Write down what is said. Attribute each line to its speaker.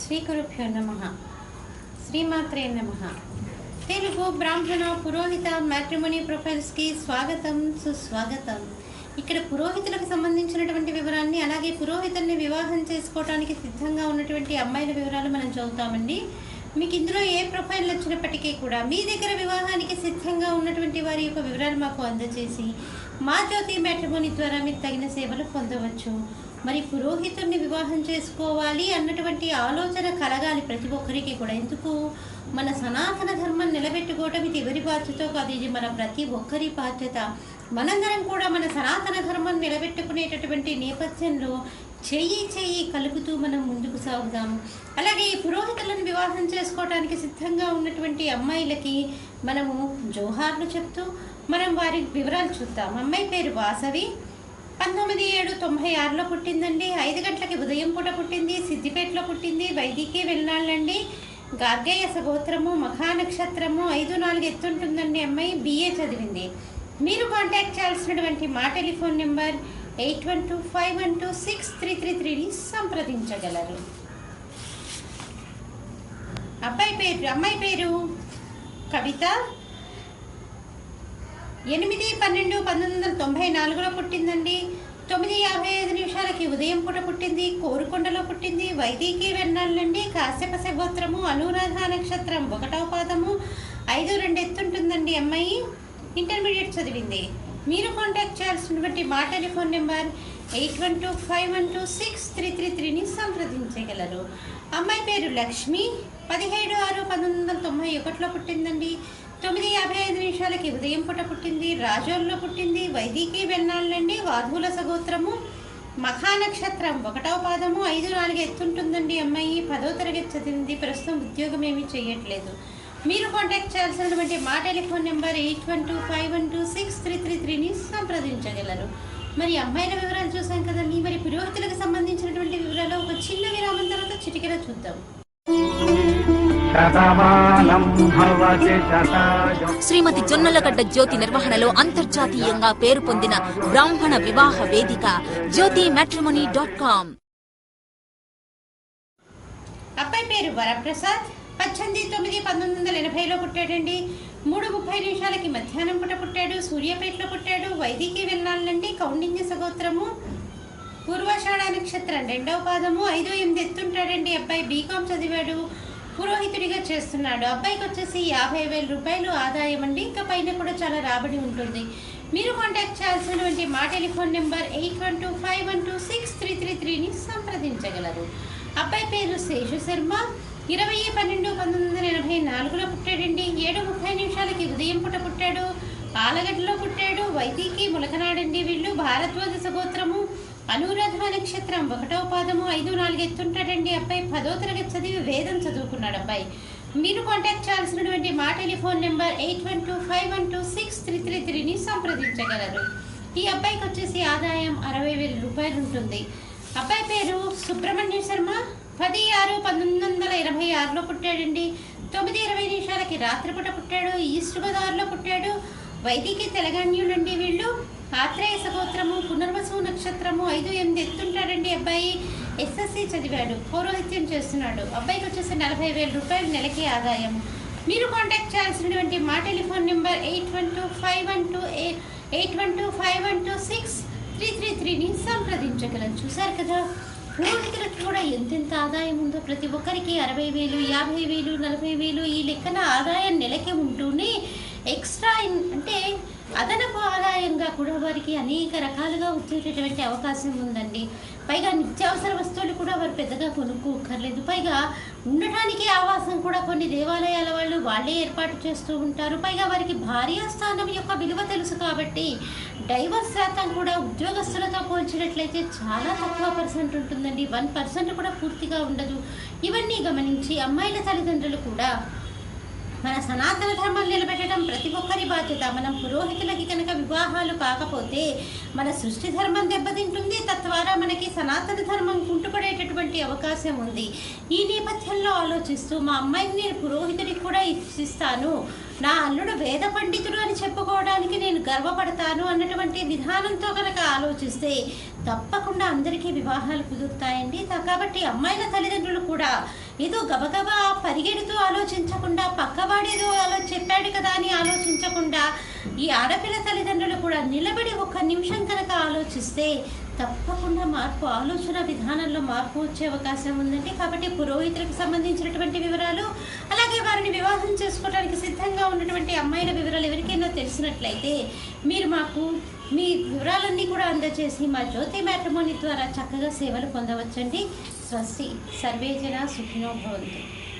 Speaker 1: శ్రీగురుభ్యో నమ. శ్రీమాత్రే నమ. తెలుగు బ్రాహ్మణ పురోహిత మ్యాట్రిమోనీ ప్రొఫైల్స్కి స్వాగతం సుస్వాగతం. ఇక్కడ పురోహితులకు సంబంధించినటువంటి వివరాన్ని అలాగే పురోహితుల్ని వివాహం చేసుకోవడానికి సిద్ధంగా ఉన్నటువంటి అమ్మాయిల వివరాలు మనం చదువుతామండి. మీకు ఇందులో ఏ ప్రొఫైల్ వచ్చినప్పటికీ కూడా మీ దగ్గర వివాహానికి సిద్ధంగా ఉన్నటువంటి వారి యొక్క వివరాలు మాకు అందజేసి మా జ్యోతి మ్యాట్రిమోనీ ద్వారా మీరు తగిన సేవలు పొందవచ్చు. మరి పురోహితుడిని వివాహం చేసుకోవాలి అన్నటువంటి ఆలోచన కలగాలి ప్రతి ఒక్కరికి కూడా. ఎందుకు? మన సనాతన ధర్మం నిలబెట్టుకోవటం ఇది ఎవరి బాధ్యత కాదు? ఇది మన ప్రతి ఒక్కరి బాధ్యత. మనందరం కూడా మన సనాతన ధర్మం నిలబెట్టుకునేటటువంటి నేపథ్యంలో చెయ్యి చెయ్యి కలుపుతూ మనం ముందుకు సాగుదాం. అలాగే ఈ పురోహితులను వివాహం చేసుకోవడానికి సిద్ధంగా ఉన్నటువంటి అమ్మాయిలకి మనము జోహార్లు చెప్తూ మనం వారి వివరాలు చూద్దాం. అమ్మాయి పేరు వాసవి. పంతొమ్మిది ఏడు తొంభై ఆరులో పుట్టిందండి. ఐదు గంటలకి ఉదయం పూట పుట్టింది. సిద్దిపేటలో పుట్టింది. వైదికి వెళ్ళాలండి గార్గయ్య సగోత్రము మఖానక్షత్రము ఐదు నాలుగు ఎత్తుంటుందండి అమ్మాయి. బిఏ చదివింది. మీరు కాంటాక్ట్ చేయాల్సినటువంటి మా telephone number eight one two five one two six three three త్రీని సంప్రదించగలరు. అబ్బాయి పేరు అమ్మాయి పేరు? కవిత? ఎనిమిది పన్నెండు పంతొమ్మిది వందల తొంభై నాలుగులో పుట్టిందండి. తొమ్మిది యాభై ఐదు నిమిషాలకి ఉదయం పూట పుట్టింది. కోరుకొండలో పుట్టింది. వైదికి వెన్నాళ్ళండి. కాశ్యప సగోత్రము అనురాధ నక్షత్రం ఒకటవ పాదము. ఐదు రెండు ఎత్తుంటుందండి అమ్మాయి. ఇంటర్మీడియట్ చదివింది. మీరు కాంటాక్ట్ చేయాల్సినటువంటి మా telephone number eight one two five one two six three three త్రీని సంప్రదించగలరు. అమ్మాయి పేరు లక్ష్మి. పదిహేడు ఆరు పంతొమ్మిది వందల తొంభై ఒకటిలో పుట్టిందండి. తొమ్మిది యాభై ఐదు నిమిషాలకి ఉదయం పూట పుట్టింది రాజోల్లో పుట్టింది వైదికీ వెన్నాళ్ళండి వాధువుల సగోత్రము మఖా నక్షత్రం ఒకటవ పాదము ఐదు నాలుగు ఎత్తుంటుందండి అమ్మాయి. పదో తరగతి చదివింది. ప్రస్తుతం ఉద్యోగం ఏమీ చేయట్లేదు మీరు కాంటాక్ట్ చేయాల్సినటువంటి మా telephone number eight one two five one two six three three త్రీని సంప్రదించగలరు. మరి అమ్మాయిల వివరాలు చూసాం కదండి. మరి పురోహితులకు సంబంధించినటువంటి వివరాలు ఒక చిన్న విరామం తర్వాత చిటికెన చూద్దాం.
Speaker 2: శ్రీమతి జొన్నలగడ్డ జ్యోతి నిర్వహణలో అంతర్జాతీయంగా పేరు పొందిన బ్రాహ్మణ వివాహ వేదిక జ్యోతి మ్యాట్రిమోనీ డాట్ కామ్
Speaker 1: అబ్బాయి పేరు వరప్రసాద్. పద్దెనిమిది తొమ్మిది పంతొమ్మిది వందల ఎనభైలో పుట్టాడండి. మూడు ముప్పై నిమిషాలకి మధ్యాహ్నం పూట పుట్టాడు. సూర్యాపేటలో పుట్టాడు. వైదికి వెళ్ళాలండి. కౌండిన్య సగోత్రము. పూర్వాషాఢ నక్షత్రం రెండవ పాదము. ఐదు ఎనిమిది ఎత్తుంటాడండి. అబ్బాయి బీకామ్ చదివాడు. పురోహితుడిగా చేస్తున్నాడు. అబ్బాయికి వచ్చేసి యాభై వేల రూపాయలు ఆదాయం అండి. ఇంకా పైన కూడా చాలా రాబడి ఉంటుంది. మీరు కాంటాక్ట్ చేయాల్సినటువంటి మా telephone number eight one two five one two six three three త్రీని సంప్రదించగలరు. అబ్బాయి పేరు శేషు శర్మ. ఇరవై పన్నెండు పంతొమ్మిది వందల ఎనభై నాలుగులో పుట్టాడండి. ఏడు ముప్పై నిమిషాలకి ఉదయం పుట్ట పుట్టాడు. ఆలగడ్డలో పుట్టాడు. వైదికి ములకనాడండి వీళ్ళు. భారద్వాజ సగోత్రము. అనురాధ నక్షత్రం ఒకటవ పాదము ఐదు నాలుగు ఎత్తుంటాడండి అబ్బాయి. పదో తరగతి చదివి వేదం చదువుకున్నాడు అబ్బాయి. మీరు కాంటాక్ట్ చేయాల్సినటువంటి మా telephone number eight one two five one two six three three త్రీని సంప్రదించగలరు. ఈ అబ్బాయికి వచ్చేసి ఆదాయం అరవై వేల రూపాయలు ఉంటుంది. అబ్బాయి పేరు సుబ్రహ్మణ్య శర్మ. పది ఆరు పంతొమ్మిది వందల ఇరవై ఆరులో పుట్టాడండి. తొమ్మిది ఇరవై నిమిషాలకి రాత్రిపూట పుట్టాడు. ఈస్ట్ గోదావరిలో పుట్టాడు. వైదిక తెలంగాణ్యులండి వీళ్ళు. ఆత్రేయ సగోత్రము పునర్వసు నక్షత్రము ఐదు ఎనిమిది ఎత్తుంటాడండి అబ్బాయి. ఎస్ఎస్సి చదివాడు పౌరోహిత్యం చేస్తున్నాడు. అబ్బాయికి వచ్చేసి నలభై వేల రూపాయలు నెలకి ఆదాయం. మీరు కాంటాక్ట్ చేయాల్సినటువంటి మా telephone number eight one two five one two eight one two five one two six three three త్రీని సంప్రదించగలం. చూసారు కదా? పురోహితులకు కూడా ఎంతెంత ఆదాయం ఉందో ప్రతి ఒక్కరికి అరవై వేలు యాభై వేలు నలభై వేలు ఈ లెక్కన ఆదాయం నెలకి ఉంటూనే ఎక్స్ట్రా అంటే అదనపు ఆదాయంగా కూడా వారికి అనేక రకాలుగా వచ్చేటటువంటి అవకాశం ఉందండి. పైగా నిత్యావసర వస్తువులు కూడా వారు పెద్దగా కొనుక్కోకర్లేదు పైగా ఉండటానికి ఆవాసం కూడా కొన్ని దేవాలయాల వాళ్ళు వాళ్ళే ఏర్పాటు చేస్తూ ఉంటారు. పైగా వారికి భార్యా స్థానం యొక్క విలువ తెలుసు కాబట్టి డైవర్స్ శాతం కూడా ఉద్యోగస్తులతో పోల్చినట్లయితే చాలా తక్కువ పర్సెంట్ ఉంటుందండి. వన్ పర్సెంట్ కూడా పూర్తిగా ఉండదు. ఇవన్నీ గమనించి అమ్మాయిల తల్లిదండ్రులు కూడా మన సనాతన ధర్మం నిలబెట్టడం ప్రతి ఒక్కరి బాధ్యత. మనం పురోహితులకి కనుక వివాహాలు కాకపోతే మన సృష్టి ధర్మం దెబ్బతింటుంది. తద్వారా మనకి సనాతన ధర్మం కుంటుపడేటటువంటి అవకాశం ఉంది. ఈ నేపథ్యంలో ఆలోచిస్తూ మా అమ్మాయిని నేను పురోహితుడికి కూడా ఇచ్చిస్తాను నా అల్లుడు వేద పండితుడు అని చెప్పుకోవడానికి నేను గర్వపడతాను అన్నటువంటి విధానంతో కనుక ఆలోచిస్తే తప్పకుండా అందరికీ వివాహాలు కుదురుతాయండి. కాబట్టి అమ్మాయిల తల్లిదండ్రులు కూడా ఏదో గబగబా పరిగెడుతూ ఆలోచించకుండా పక్కవాడేదో ఆలో చెప్పాడు కదా అని ఆలోచించకుండా ఈ ఆడపిల్ల తల్లిదండ్రులు కూడా నిలబడి ఒక్క నిమిషం కనుక ఆలోచిస్తే తప్పకుండా మార్పు ఆలోచన విధానంలో మార్పు వచ్చే అవకాశం ఉందండి. కాబట్టి పురోహితులకు సంబంధించినటువంటి వివరాలు అలాగే వారిని వివాహం చేసుకోవడానికి సిద్ధంగా ఉన్నటువంటి అమ్మాయిల వివరాలు ఎవరికైనా తెలిసినట్లయితే మీరు మాకు మీ వివరాలన్నీ కూడా అందజేసి మా జ్యోతి మ్యాట్రిమోని ద్వారా చక్కగా సేవలు పొందవచ్చండి. స్వస్తి. సర్వేజన సుఖినో భవంతు.